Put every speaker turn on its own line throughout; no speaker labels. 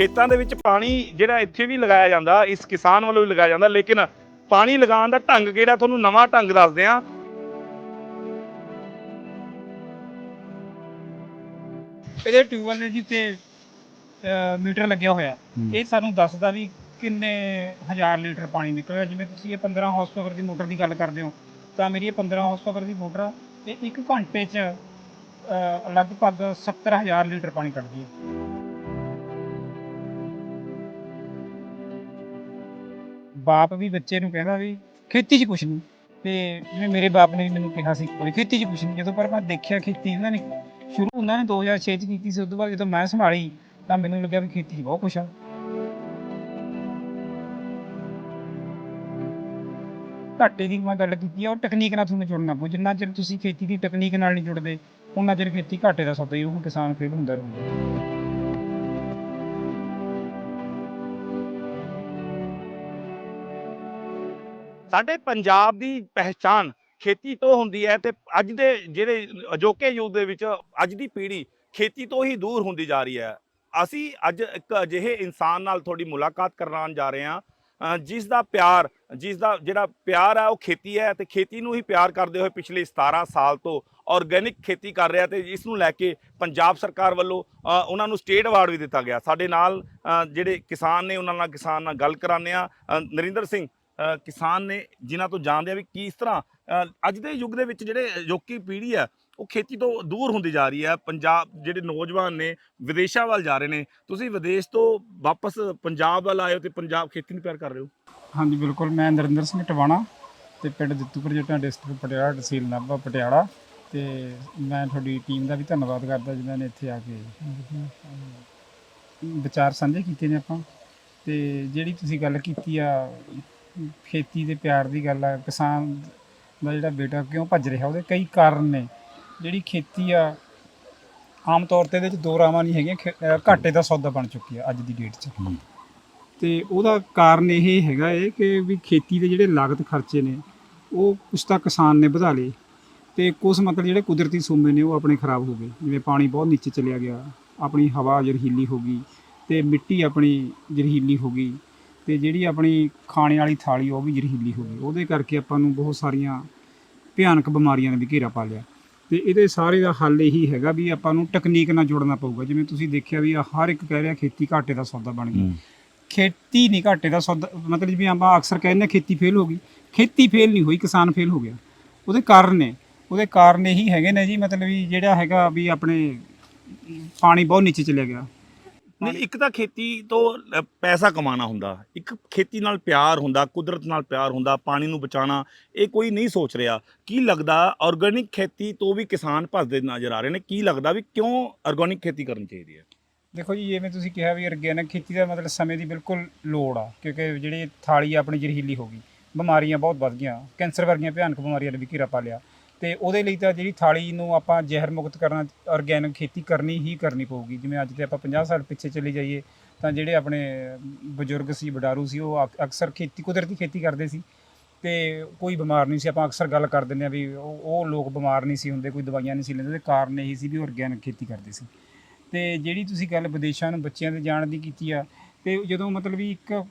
ਖੇਤਾਂ ਦੇ ਵਿੱਚ ਪਾਣੀ ਜਿਹੜਾ ਇੱਥੇ ਵੀ ਲਗਾਇਆ ਜਾਂਦਾ ਇਸ ਕਿਸਾਨ ਵੱਲੋਂ ਵੀ ਲਗਾਇਆ ਜਾਂਦਾ ਲੇਕਿਨ ਪਾਣੀ ਲਗਾਉਣ ਦਾ ਢੰਗ ਕਿਹੜਾ ਤੁਹਾਨੂੰ ਨਵਾਂ ਢੰਗ ਦੱਸਦੇ ਆ
ਇਹਦੇ ਟਿਊਬਵੈਲ ਦੇ ਜੀ ਤੇ ਅਹ, ਮੀਟਰ ਲੱਗਿਆ ਹੋਇਆ। ਇਹ ਸਾਨੂੰ ਦੱਸਦਾ ਵੀ ਕਿੰਨੇ ਹਜ਼ਾਰ ਲੀਟਰ ਪਾਣੀ ਨਿਕਲਿਆ ਜਿਵੇਂ ਤੁਸੀਂ ਇਹ 15 ਹਾਰਸ ਪਾਵਰ ਦੀ ਮੋਟਰ ਦੀ ਗੱਲ ਕਰਦੇ ਹੋ ਤਾਂ ਮੇਰੀ ਇਹ 15 ਹਾਰਸ ਪਾਵਰ ਦੀ ਮੋਟਰ ਆ ਤੇ ਇੱਕ ਘੰਟੇ 'ਚ ਅਹ, ਲਗਭਗ 70000 ਲੀਟਰ ਪਾਣੀ ਕੱਢਦੀ ਹੈ। ਬਾਪ ਵੀ ਬੱਚੇ ਨੂੰ ਕਹਿੰਦਾ ਵੀ ਖੇਤੀ 'ਚ ਕੁਛ ਨਹੀਂ ਤੇ ਜਿਵੇਂ ਮੇਰੇ ਬਾਪ ਨੇ ਵੀ ਮੈਨੂੰ ਕਿਹਾ ਸੀ ਕੋਈ ਖੇਤੀ 'ਚ ਕੁਛ ਨਹੀਂ ਜਦੋਂ ਪਰ ਮੈਂ ਦੇਖਿਆ ਖੇਤੀ ਉਹਨਾਂ ਨੇ ਸ਼ੁਰੂ ਉਹਨਾਂ ਨੇ 2006 'ਚ ਕੀਤੀ ਸੀ ਉਸ ਤੋਂ ਬਾਅਦ ਜਦੋਂ ਮੈਂ ਸੰਭਾਲੀ ਤਾਂ ਮੈਨੂੰ ਲੱਗਿਆ ਵੀ ਖੇਤੀ 'ਚ ਬਹੁਤ ਕੁਛ ਆ। ਘਾਟੇ ਦੀ ਮੈਂ ਗੱਲ ਕੀਤੀ ਆ, ਉਹ ਟੈਕਨੀਕ ਨਾਲ ਤੁਹਾਨੂੰ ਜੁੜਨਾ ਪਊ। ਜਿੰਨਾ ਚਿਰ ਤੁਸੀਂ ਖੇਤੀ ਦੀ ਟੈਕਨੀਕ ਨਾਲ ਨਹੀਂ ਜੁੜਦੇ ਉਹਨਾਂ ਚਿਰ ਖੇਤੀ ਘਾਟੇ ਦਾ ਸੌਦਾ ਹੀ ਰਹੂ ਕਿਸਾਨ ਫੇਲ ਹੁੰਦਾ ਰਹੂਗਾ।
ਸਾਡੇ ਪੰਜਾਬ ਦੀ ਪਹਿਚਾਨ ਖੇਤੀ ਤੋਂ ਹੁੰਦੀ ਹੈ ਤੇ ਅੱਜ ਦੇ ਜਿਹੜੇ ਅਜੋਕੇ ਯੁੱਗ ਦੇ ਵਿੱਚ ਅੱਜ ਦੀ ਪੀੜ੍ਹੀ ਖੇਤੀ ਤੋਂ ਹੀ ਦੂਰ ਹੁੰਦੀ ਜਾ ਰਹੀ ਹੈ। ਅਸੀਂ ਅੱਜ ਇੱਕ ਅਜਿਹੇ ਇਨਸਾਨ ਨਾਲ ਤੁਹਾਡੀ ਮੁਲਾਕਾਤ ਕਰਵਾਉਣ ਜਾ ਰਹੇ ਹਾਂ ਜਿਸ ਦਾ ਪਿਆਰ, ਜਿਸ ਦਾ ਜਿਹੜਾ ਪਿਆਰ ਹੈ ਉਹ ਖੇਤੀ ਹੈ ਤੇ ਖੇਤੀ ਨੂੰ ਹੀ ਪਿਆਰ ਕਰਦੇ ਹੋਏ ਪਿਛਲੇ 17 ਸਾਲ ਤੋਂ ਆਰਗੇਨਿਕ ਖੇਤੀ ਕਰ ਰਿਹਾ ਤੇ ਇਸ ਨੂੰ ਲੈ ਕੇ ਪੰਜਾਬ ਸਰਕਾਰ ਵੱਲੋਂ ਉਹਨਾਂ ਨੂੰ ਸਟੇਟ ਅਵਾਰਡ ਵੀ ਦਿੱਤਾ ਗਿਆ। ਸਾਡੇ ਨਾਲ ਜਿਹੜੇ ਕਿਸਾਨ ਨੇ ਉਹਨਾਂ ਨਾਲ ਕਿਸਾਨ ਨਾਲ ਗੱਲ ਕਰਾਉਂਦੇ ਆ ਨਰਿੰਦਰ ਸਿੰਘ ਕਿਸਾਨ ਨੇ ਜਿਨ੍ਹਾਂ ਤੋਂ ਜਾਣਦੇ ਆ ਵੀ ਕਿਸ ਤਰ੍ਹਾਂ ਅੱਜ ਦੇ ਯੁੱਗ ਦੇ ਵਿੱਚ ਜਿਹੜੇ ਅਜੋਕੀ ਪੀੜ੍ਹੀ ਆ, ਉਹ ਖੇਤੀ ਤੋਂ ਦੂਰ ਹੁੰਦੀ ਜਾ ਰਹੀ ਹੈ ਪੰਜਾਬ ਜਿਹੜੇ ਨੌਜਵਾਨ ਨੇ, ਵਿਦੇਸ਼ਾਂ ਵੱਲ ਜਾ ਰਹੇ ਨੇ। ਤੁਸੀਂ ਵਿਦੇਸ਼ ਤੋਂ ਵਾਪਸ ਪੰਜਾਬ ਵੱਲ ਆਏ ਹੋ ਤੇ ਪੰਜਾਬ ਖੇਤੀ ਨੂੰ ਪਿਆਰ ਕਰ ਰਹੇ ਹੋ?
ਹਾਂਜੀ, ਬਿਲਕੁਲ। ਮੈਂ ਨਰਿੰਦਰ ਸਿੰਘ ਟਵਾਣਾ ਤੇ ਪਿੰਡ ਦਿੱਤੂਪੁਰ ਜੱਟਾਂ ਡਿਸਟ੍ਰਿਕਟ ਪਟਿਆਲਾ, ਤਹਿਸੀਲ ਨਾਭਾ ਪਟਿਆਲਾ। ਤੇ ਮੈਂ ਤੁਹਾਡੀ ਟੀਮ ਦਾ ਵੀ ਧੰਨਵਾਦ ਕਰਦਾ ਜਿਨ੍ਹਾਂ ਨੇ ਇੱਥੇ ਆ ਕੇ ਵਿਚਾਰ ਸਾਂਝੇ ਕੀਤੇ ਨੇ ਆਪਾਂ। ਤੇ ਜਿਹੜੀ ਤੁਸੀਂ ਗੱਲ ਕੀਤੀ ਆ ਖੇਤੀ ਦੇ ਪਿਆਰ ਦੀ ਗੱਲ ਆ ਕਿਸਾਨ ਦਾ ਜਿਹੜਾ ਬੇਟਾ ਕਿਉਂ ਭੱਜ ਰਿਹਾ ਉਹਦੇ ਕਈ ਕਾਰਨ ਨੇ। ਜਿਹੜੀ ਖੇਤੀ ਆ ਆਮ ਤੌਰ ਤੇ ਇਹਦੇ ਵਿੱਚ ਦੋ ਰਾਵਾਂ ਨਹੀਂ ਹੈਗੀਆਂ ਖੇ- ਅਹ ਘਾਟੇ ਦਾ ਸੌਦਾ ਬਣ ਚੁੱਕੀ ਆ ਅੱਜ ਦੀ ਡੇਟ 'ਚ। ਤੇ ਉਹਦਾ ਕਾਰਨ ਇਹ ਹੈਗਾ ਏ ਕਿ ਵੀ ਖੇਤੀ ਦੇ ਜਿਹੜੇ ਲਾਗਤ ਖਰਚੇ ਨੇ ਉਹ ਕੁਛ ਤਾਂ ਕਿਸਾਨ ਨੇ ਵਧਾ ਲਏ। ਤੇ ਕੁਛ ਮਤਲਬ ਜਿਹੜੇ ਕੁਦਰਤੀ ਸੋਮੇ ਨੇ ਉਹ ਆਪਣੇ ਖਰਾਬ ਹੋ ਗਏ। ਜਿਵੇਂ ਪਾਣੀ ਬਹੁਤ ਨੀਚੇ ਚਲਿਆ ਗਿਆ ਆਪਣੀ ਹਵਾ ਜ਼ਹਿਰੀਲੀ ਹੋ ਗਈ ਤੇ ਮਿੱਟੀ ਆਪਣੀ ਜ਼ਹਿਰੀਲੀ ਹੋ ਗਈ। ਤੇ ਜਿਹੜੀ ਆਪਣੀ ਖਾਣੇ ਵਾਲੀ ਥਾਲੀ ਉਹ ਵੀ ਜ਼ਹਿਰੀਲੀ ਹੋ ਗਈ। ਉਹਦੇ ਕਰਕੇ ਆਪਾਂ ਨੂੰ ਬਹੁਤ ਸਾਰੀਆਂ ਭਿਆਨਕ ਬਿਮਾਰੀਆਂ ਨੇ ਵੀ ਘੇਰਾ ਪਾ ਲਿਆ। ਤੇ ਇਹਦੇ ਸਾਰੇ ਦਾ ਹੱਲ ਇਹੀ ਹੈਗਾ ਵੀ ਆਪਾਂ ਨੂੰ ਟੈਕਨੀਕ ਨਾਲ ਜੁੜਨਾ ਪਊਗਾ। ਜਿਵੇਂ ਤੁਸੀਂ ਦੇਖਿਆ ਵੀ ਹਰ ਇੱਕ ਕਹਿ ਰਿਹਾ ਖੇਤੀ ਘਾਟੇ ਦਾ ਸੌਦਾ ਬਣ ਗਈ ਖੇਤੀ ਨਹੀਂ ਘਾਟੇ ਦਾ ਸੌਦਾ ਮਤਲਬ ਜਿਵੇਂ ਆਪਾਂ ਅਕਸਰ ਕਹਿੰਦੇ ਖੇਤੀ ਫੇਲ ਹੋ ਗਈ। ਖੇਤੀ ਫੇਲ ਨਹੀਂ ਹੋਈ ਕਿਸਾਨ ਫੇਲ ਹੋ ਗਿਆ। ਉਹਦੇ ਕਾਰਨ ਨੇ। ਉਹਦੇ ਕਾਰਨ ਇਹੀ ਹੈਗੇ ਨੇ ਜੀ ਮਤਲਬ ਵੀ ਜਿਹੜਾ ਹੈਗਾ ਵੀ ਆਪਣੇ ਪਾਣੀ ਬਹੁਤ ਨੀਚੇ ਚਲਿਆ ਗਿਆ।
ਨਹੀਂ ਇੱਕ ਤਾਂ ਖੇਤੀ ਤੋਂ ਪੈਸਾ ਕਮਾਉਣਾ ਹੁੰਦਾ। ਇੱਕ ਖੇਤੀ ਨਾਲ ਪਿਆਰ ਹੁੰਦਾ ਕੁਦਰਤ ਨਾਲ ਪਿਆਰ ਹੁੰਦਾ ਪਾਣੀ ਨੂੰ ਬਚਾਉਣਾ ਇਹ ਕੋਈ ਨਹੀਂ ਸੋਚ ਰਿਹਾ। ਕੀ ਲੱਗਦਾ ਆਰਗੇਨਿਕ ਖੇਤੀ ਤੋਂ ਵੀ ਕਿਸਾਨ ਭੱਜਦੇ ਨਜ਼ਰ ਆ ਰਹੇ ਨੇ? ਕੀ ਲੱਗਦਾ ਵੀ ਕਿਉਂ ਆਰਗੇਨਿਕ ਖੇਤੀ ਕਰਨੀ ਚਾਹੀਦੀ ਹੈ?
ਦੇਖੋ ਜੀ ਜਿਵੇਂ ਤੁਸੀਂ ਕਿਹਾ ਵੀ ਆਰਗੈਨਿਕ ਖੇਤੀ ਦਾ ਮਤਲਬ ਸਮੇਂ ਦੀ ਬਿਲਕੁਲ ਲੋੜ ਆ ਕਿਉਂਕਿ ਜਿਹੜੀ ਥਾਲੀ ਆਪਣੀ ਜ਼ਹਿਰੀਲੀ ਹੋ ਗਈ ਬਿਮਾਰੀਆਂ ਬਹੁਤ ਵੱਧ ਗਈਆਂ ਕੈਂਸਰ ਵਰਗੀਆਂ ਭਿਆਨਕ ਬਿਮਾਰੀਆਂ ਨੇ ਵੀ ਘੇਰਾ ਪਾ ਲਿਆ। ਤੇ ਉਹਦੇ ਲਈ ਤਾਂ ਜਿਹੜੀ ਥਾਲੀ ਨੂੰ ਆਪਾਂ ਜ਼ਹਿਰ ਮੁਕਤ ਕਰਨਾ ਆਰਗੈਨਿਕ ਖੇਤੀ ਕਰਨੀ ਹੀ ਕਰਨੀ ਪਊਗੀ। ਜਿਵੇਂ ਅੱਜ ਤੇ ਆਪਾਂ 50 ਸਾਲ ਪਿੱਛੇ ਚਲੇ ਜਾਈਏ, ਤਾਂ ਜਿਹੜੇ ਆਪਣੇ ਬਜ਼ੁਰਗ ਸੀ ਵਡਾਰੂ ਸੀ, ਉਹ ਅਕ- ਅਕਸਰ ਖੇਤੀ, ਕੁਦਰਤੀ ਖੇਤੀ ਕਰਦੇ ਸੀ। ਤੇ ਕੋਈ ਬਿਮਾਰ ਨਹੀਂ ਸੀ। ਆਪਾਂ ਅਕਸਰ ਗੱਲ ਕਰ ਦਿੰਦੇ ਆ ਵੀ ਉਹ ਲੋਕ ਬਿਮਾਰ ਨਹੀਂ ਸੀ ਹੁੰਦੇ, ਕੋਈ ਦਵਾਈਆਂ ਨਹੀਂ ਸੀ ਲੈਂਦੇ। ਉਹਦੇ ਕਾਰਨ ਇਹੀ ਸੀ ਵੀ ਉਹ ਆਰਗੈਨਿਕ ਖੇਤੀ ਕਰਦੇ ਸੀ। ਤੇ ਜਿਹੜੀ ਤੁਸੀਂ ਗੱਲ ਵਿਦੇਸ਼ਾਂ ਨੂੰ ਬੱਚਿਆਂ ਦੇ ਜਾਣ ਦੀ ਕੀਤੀ ਆ, ਤੇ ਜਦੋਂ ਮਤਲਬ ਵੀ ਇੱਕ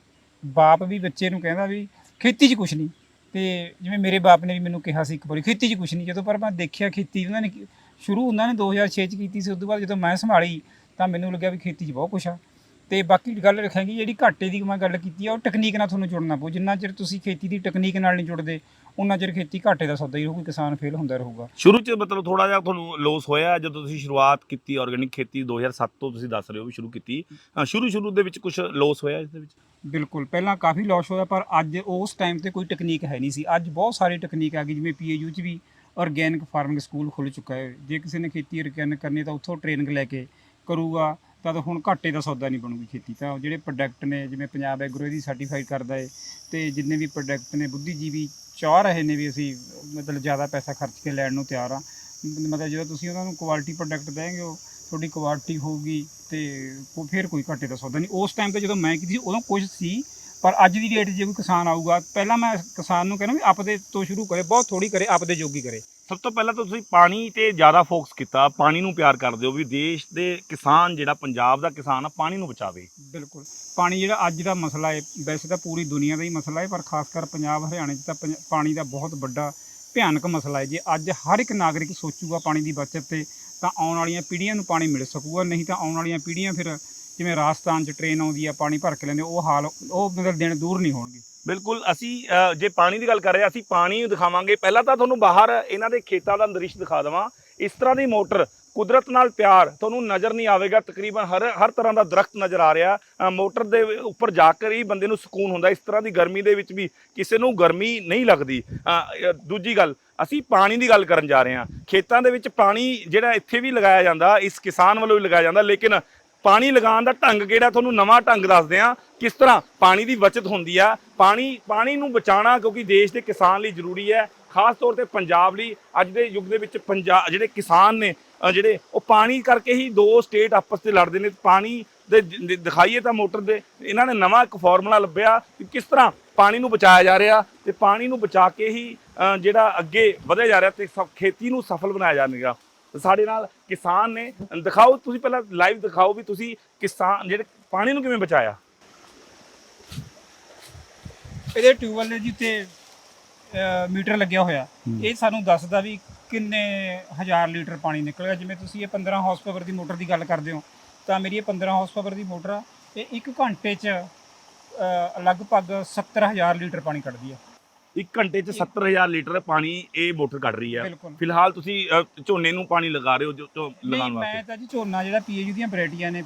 ਬਾਪ ਵੀ ਬੱਚੇ ਨੂੰ ਕਹਿੰਦਾ ਵੀ ਖੇਤੀ 'ਚ ਕੁਛ ਨਹੀਂ। ਤੇ ਜਿਵੇਂ ਮੇਰੇ ਬਾਪ ਨੇ ਵੀ ਮੈਨੂੰ ਕਿਹਾ ਸੀ ਇੱਕ ਵਾਰੀ, ਖੇਤੀ 'ਚ ਕੁਛ ਨਹੀਂ, ਜਦੋਂ ਪਰ ਮੈਂ ਦੇਖਿਆ ਖੇਤੀ ਉਹਨਾਂ ਨੇ ਕੀ- ਸ਼ੁਰੂ ਉਹਨਾਂ ਨੇ 2006 'ਚ ਕੀਤੀ ਸੀ, ਉਸ ਤੋਂ ਬਾਅਦ ਜਦੋਂ ਮੈਂ ਸੰਭਾਲੀ ਤਾਂ ਮੈਨੂੰ ਲੱਗਿਆ ਵੀ ਖੇਤੀ 'ਚ ਬਹੁਤ ਕੁਛ ਆ। ਤੇ ਬਾਕੀ ਗੱਲ ਰੱਖਾਂਗੀ ਜਿਹੜੀ ਘਾਟੇ ਦੀ ਮੈਂ ਗੱਲ ਕੀਤੀ ਆ ਉਹ ਟੈਕਨੀਕ ਨਾਲ ਤੁਹਾਨੂੰ ਜੁੜਨਾ ਪਊ। ਜਿੰਨਾ ਚਿਰ ਤੁਸੀਂ ਖੇਤੀ ਦੀ ਟੈਕਨੀਕ ਨਾਲ ਨਹੀਂ ਜੁੜਦੇ ਉਹਨਾਂ ਚਿਰ ਖੇਤੀ ਘਾਟੇ ਦਾ ਸੌਦਾ ਹੀ ਰਹੂਗਾ ਕਿਸਾਨ ਫੇਲ ਹੁੰਦਾ ਰਹੂਗਾ।
ਸ਼ੁਰੂ 'ਚ ਮਤਲਬ ਥੋੜਾ ਜਿਹਾ ਤੁਹਾਨੂੰ ਲੋਸ ਹੋਇਆ ਜਦੋਂ ਤੁਸੀਂ ਸ਼ੁਰੂਆਤ ਕੀਤੀ ਆਰਗੇਨਿਕ ਖੇਤੀ 2007 ਤੋਂ ਤੁਸੀਂ ਦੱਸ ਰਹੇ ਹੋ ਵੀ ਸ਼ੁਰੂ ਕੀਤੀ। ਅ, ਸ਼ੁਰੂ ਸ਼ੁਰੂ ਦੇ ਵਿੱਚ ਕੁਝ ਲੋਸ ਹੋਇਆ ਇਸ ਦੇ ਵਿੱਚ?
ਬਿਲਕੁਲ ਪਹਿਲਾਂ ਕਾਫੀ ਲਾਸ ਹੋਇਆ ਪਰ ਅੱਜ ਉਸ ਟਾਈਮ ਤੇ ਕੋਈ ਟੈਕਨੀਕ ਹੈ ਨਹੀਂ ਸੀ। ਅੱਜ ਬਹੁਤ ਸਾਰੀ ਟੈਕਨੀਕ ਆ ਗਈ ਜਿਵੇਂ ਪੀਏਯੂ ਚ ਵੀ ਆਰਗੈਨਿਕ ਫਾਰਮਿੰਗ ਸਕੂਲ ਖੁੱਲ ਚੁੱਕਾ ਹੈ। ਜੇ ਕਿਸੇ ਨੇ ਖੇਤੀ ਆਰਗੈਨਿਕ ਕਰਨੀ ਤਾਂ ਉੱਥੋਂ ਟ੍ਰੇਨਿੰਗ ਲੈ ਕੇ ਕਰੂਗਾ। ਤਾਂ ਹੁਣ ਘਾਟੇ ਦਾ ਸੌਦਾ ਨਹੀਂ ਬਣੂਗੀ ਖੇਤੀ, ਤਾਂ ਜਿਹੜੇ ਪ੍ਰੋਡਕਟ ਨੇ, ਜਿਵੇਂ ਪੰਜਾਬ ਐਗਰੋ ਇਹਦੀ ਸਰਟੀਫਾਈ ਕਰਦਾ ਹੈ ਤੇ ਜਿੰਨੇ ਵੀ ਪ੍ਰੋਡਕਟ ਨੇ, ਬੁੱਧੀਜੀਵੀ ਚਾਹ ਰਹੇ ਨੇ ਵੀ ਅਸੀਂ, ਮਤਲਬ ਜ਼ਿਆਦਾ ਪੈਸਾ ਖਰਚ ਕੇ ਲੈਣ ਨੂੰ ਤਿਆਰ ਆ। ਮਤਲਬ ਜਦੋਂ ਤੁਸੀਂ ਉਹਨਾਂ ਨੂੰ ਕੁਆਲਿਟੀ ਪ੍ਰੋਡਕਟ ਦੇਂਗੇ ਉਹ ਤੁਹਾਡੀ ਕੁਆਲਿਟੀ ਹੋਊਗੀ ਤੇ ਕੋ- ਫਿਰ ਕੋਈ ਘਾਟੇ ਦਾ ਸੌਦਾ ਨਹੀਂ। ਉਸ ਟਾਈਮ ਤੇ ਜਦੋਂ ਮੈਂ ਕੀਤੀ ਸੀ, ਉਦੋਂ ਕੁਝ ਸੀ, ਪਰ ਅੱਜ ਦੀ ਡੇਟ 'ਚ ਜੇ ਕੋਈ ਕਿਸਾਨ ਆਊਗਾ, ਪਹਿਲਾਂ ਮੈਂ ਕਿਸਾਨ ਨੂੰ ਕਹਿੰਦਾ ਵੀ ਆਪਦੇ ਤੋਂ ਸ਼ੁਰੂ ਕਰੇ, ਬਹੁਤ ਥੋੜੀ ਕਰੇ, ਆਪਦੇ ਜੋਗੀ ਕਰੇ।
ਸਭ ਤੋਂ ਪਹਿਲਾਂ ਤਾਂ ਤੁਸੀਂ ਪਾਣੀ ਤੇ ਜ਼ਿਆਦਾ ਫੋਕਸ ਕੀਤਾ, ਪਾਣੀ ਨੂੰ ਪਿਆਰ ਕਰਦੇ ਹੋ ਵੀ ਦੇਸ਼ ਦੇ ਕਿਸਾਨ ਜਿਹੜਾ ਪੰਜਾਬ ਦਾ ਕਿਸਾਨ ਆ, ਪਾਣੀ ਨੂੰ ਬਚਾਵੇ।
ਬਿਲਕੁਲ। ਪਾਣੀ ਜਿਹੜਾ ਅੱਜ ਦਾ ਮਸਲਾ ਹੈ, ਵੈਸੇ ਤਾਂ ਪੂਰੀ ਦੁਨੀਆ ਦਾ ਹੀ ਮਸਲਾ ਹੈ, ਪਰ ਖਾਸ ਕਰ ਪੰਜਾਬ, ਹਰਿਆਣੇ 'ਚ ਤਾਂ ਪੰਜ- ਪਾਣੀ ਦਾ ਬਹੁਤ ਵੱਡਾ ਭਿਆਨਕ ਮਸਲਾ ਹੈ। ਜੇ ਅੱਜ ਹਰ ਇੱਕ ਨਾਗਰਿਕ ਸੋਚੂਗਾ ਪਾਣੀ ਦੀ ਬਚਤ ਤੇ, ਤਾਂ ਆਉਣ ਵਾਲੀਆਂ ਪੀੜ੍ਹੀਆਂ ਨੂੰ ਪਾਣੀ ਮਿਲ ਸਕੂਗਾ, ਨਹੀਂ ਤਾਂ ਆਉਣ ਵਾਲੀਆਂ ਪੀੜ੍ਹੀਆਂ ਫਿਰ ਜਿਵੇਂ ਰਾਜਸਥਾਨ 'ਚ ਟ੍ਰੇਨ ਆਉਂਦੀ ਆ, ਪਾਣੀ ਭਰ ਕੇ ਲੈਂਦੇ, ਉਹ ਹਾਲ, ਉਹ ਮਤਲਬ ਦਿਨ ਦੂਰ ਨਹੀਂ ਹੋਣਗੇ।
ਬਿਲਕੁਲ ਅਸੀਂ ਅ, ਜੇ ਪਾਣੀ ਦੀ ਗੱਲ ਕਰ ਰਹੇ ਹਾਂ, ਅਸੀਂ ਪਾਣੀ ਦਿਖਾਵਾਂਗੇ। ਪਹਿਲਾਂ ਤਾਂ ਤੁਹਾਨੂੰ ਬਾਹਰ ਇਹਨਾਂ ਦੇ ਖੇਤਾਂ ਦਾ ਦ੍ਰਿਸ਼ ਦਿਖਾ ਦੇਵਾਂ। ਇਸ ਤਰ੍ਹਾਂ ਦੀ ਮੋਟਰ ਕੁਦਰਤ ਨਾਲ ਪਿਆਰ ਤੁਹਾਨੂੰ ਨਜ਼ਰ ਨਹੀਂ ਆਵੇਗਾ। ਤਕਰੀਬਨ ਹਰ ਹਰ ਤਰ੍ਹਾਂ ਦਾ ਦਰਖਤ ਨਜ਼ਰ ਆ ਰਿਹਾ। ਅ, ਮੋਟਰ ਦੇ ਉੱਪਰ ਜਾ ਕੇ ਹੀ ਬੰਦੇ ਨੂੰ ਸਕੂਨ ਹੁੰਦਾ। ਇਸ ਤਰ੍ਹਾਂ ਦੀ ਗਰਮੀ ਦੇ ਵਿੱਚ ਵੀ ਕਿਸੇ ਨੂੰ ਗਰਮੀ ਨਹੀਂ ਲੱਗਦੀ। ਅ, ਅ, ਦੂਜੀ ਗੱਲ ਅਸੀਂ ਪਾਣੀ ਦੀ ਗੱਲ ਕਰਨ ਜਾ ਰਹੇ ਹਾਂ। ਖੇਤਾਂ ਦੇ ਵਿੱਚ ਪਾਣੀ ਜਿਹੜਾ ਇੱਥੇ ਵੀ ਲਗਾਇਆ ਜਾਂਦਾ ਇਸ ਕਿਸਾਨ ਵੱਲੋਂ ਵੀ ਲਗਾਇਆ ਜਾਂਦਾ। ਲੇਕਿਨ ਪਾਣੀ ਲਗਾਉਣ ਦਾ ਢੰਗ ਕਿਹੜਾ, ਤੁਹਾਨੂੰ ਨਵਾਂ ਢੰਗ ਦੱਸਦੇ ਆ ਕਿਸ ਤਰ੍ਹਾਂ ਪਾਣੀ ਦੀ ਬਚਤ ਹੁੰਦੀ ਆ। ਪਾਣੀ ਪਾਣੀ ਨੂੰ ਬਚਾਉਣਾ ਕਿਉਂਕਿ ਦੇਸ਼ ਦੇ ਕਿਸਾਨ ਲਈ ਜ਼ਰੂਰੀ ਹੈ, ਖਾਸ ਤੌਰ ਤੇ ਪੰਜਾਬ ਲਈ। ਅੱਜ ਦੇ ਯੁੱਗ ਦੇ ਵਿੱਚ ਪੰਜਾਬ ਜਿਹੜੇ ਕਿਸਾਨ ਨੇ ਜਿਹੜੇ ਉਹ ਪਾਣੀ ਕਰਕੇ ਹੀ ਦੋ ਸਟੇਟ ਆਪਸ ਤੇ ਲੜਦੇ ਨੇ। ਪਾਣੀ ਦੇ ਦਿਖਾਈਏ ਤਾਂ ਮੋਟਰ ਦੇ, ਇਹਨਾਂ ਨੇ ਨਵਾਂ ਇੱਕ ਫਾਰਮੂਲਾ ਲੱਭਿਆ ਕਿ ਕਿਸ ਤਰ੍ਹਾਂ ਪਾਣੀ ਨੂੰ ਬਚਾਇਆ ਜਾ ਰਿਹਾ ਤੇ ਪਾਣੀ ਨੂੰ ਬਚਾ ਕੇ ਹੀ ਜਿਹੜਾ ਅੱਗੇ ਵਧਿਆ ਜਾ ਰਿਹਾ ਤੇ ਸ- ਖੇਤੀ ਨੂੰ ਸਫਲ ਬਣਾਇਆ ਜਾਵੇਗਾ ਸਾਡੇ ਨਾਲ ਕਿਸਾਨ ਨੇ। ਦਿਖਾਓ ਤੁਸੀਂ ਪਹਿਲਾਂ ਲਾਈਵ ਦਿਖਾਓ ਵੀ ਤੁਸੀਂ ਕਿਸਾਨ ਜਿਹੜੇ ਪਾਣੀ ਨੂੰ ਕਿਵੇਂ ਬਚਾਇਆ।
ਇਹਦੇ ਟਿਊਬਵੈੱਲ ਦੇ ਜੀ ਉੱਤੇ ਅ, ਮੀਟਰ ਲੱਗਿਆ ਹੋਇਆ। ਇਹ ਸਾਨੂੰ ਦੱਸਦਾ ਵੀ ਕਿੰਨੇ ਹਜ਼ਾਰ ਲੀਟਰ ਪਾਣੀ ਨਿਕਲੇਗਾ ਜਿਵੇਂ ਤੁਸੀਂ ਇਹ 15 ਹਾਰਸ ਪਾਵਰ ਦੀ ਮੋਟਰ ਦੀ ਗੱਲ ਕਰਦੇ ਹੋ ਤਾਂ ਮੇਰੀ ਇਹ 15 ਹਾਰਸ ਪਾਵਰ ਦੀ ਮੋਟਰ ਆ ਇਹ 1 ਘੰਟੇ 'ਚ ਲਗਭਗ 70000 ਲੀਟਰ ਪਾਣੀ ਕੱਢਦੀ ਹੈ
1 ਘੰਟੇ 'ਚ 70000 ਲੀਟਰ ਪਾਣੀ ਇਹ ਮੋਟਰ ਕੱਢ ਰਹੀ ਹੈ।
ਬਿਲਕੁਲ।
ਫਿਲਹਾਲ ਤੁਸੀਂ ਅ, ਝੋਨੇ ਨੂੰ ਪਾਣੀ ਲਗਾ ਰਹੇ ਹੋ ਜੋ ਜੋ
ਨਹੀਂ
ਲਗਾਉਣ
ਮੈਂ
ਵਾਸਤੇ
ਤਾਂ ਜੀ ਝੋਨਾ ਜਿਹੜਾ ਪੀਏਯੂ ਦੀਆਂ ਵੈਰਾਈਟੀਆਂ ਨੇ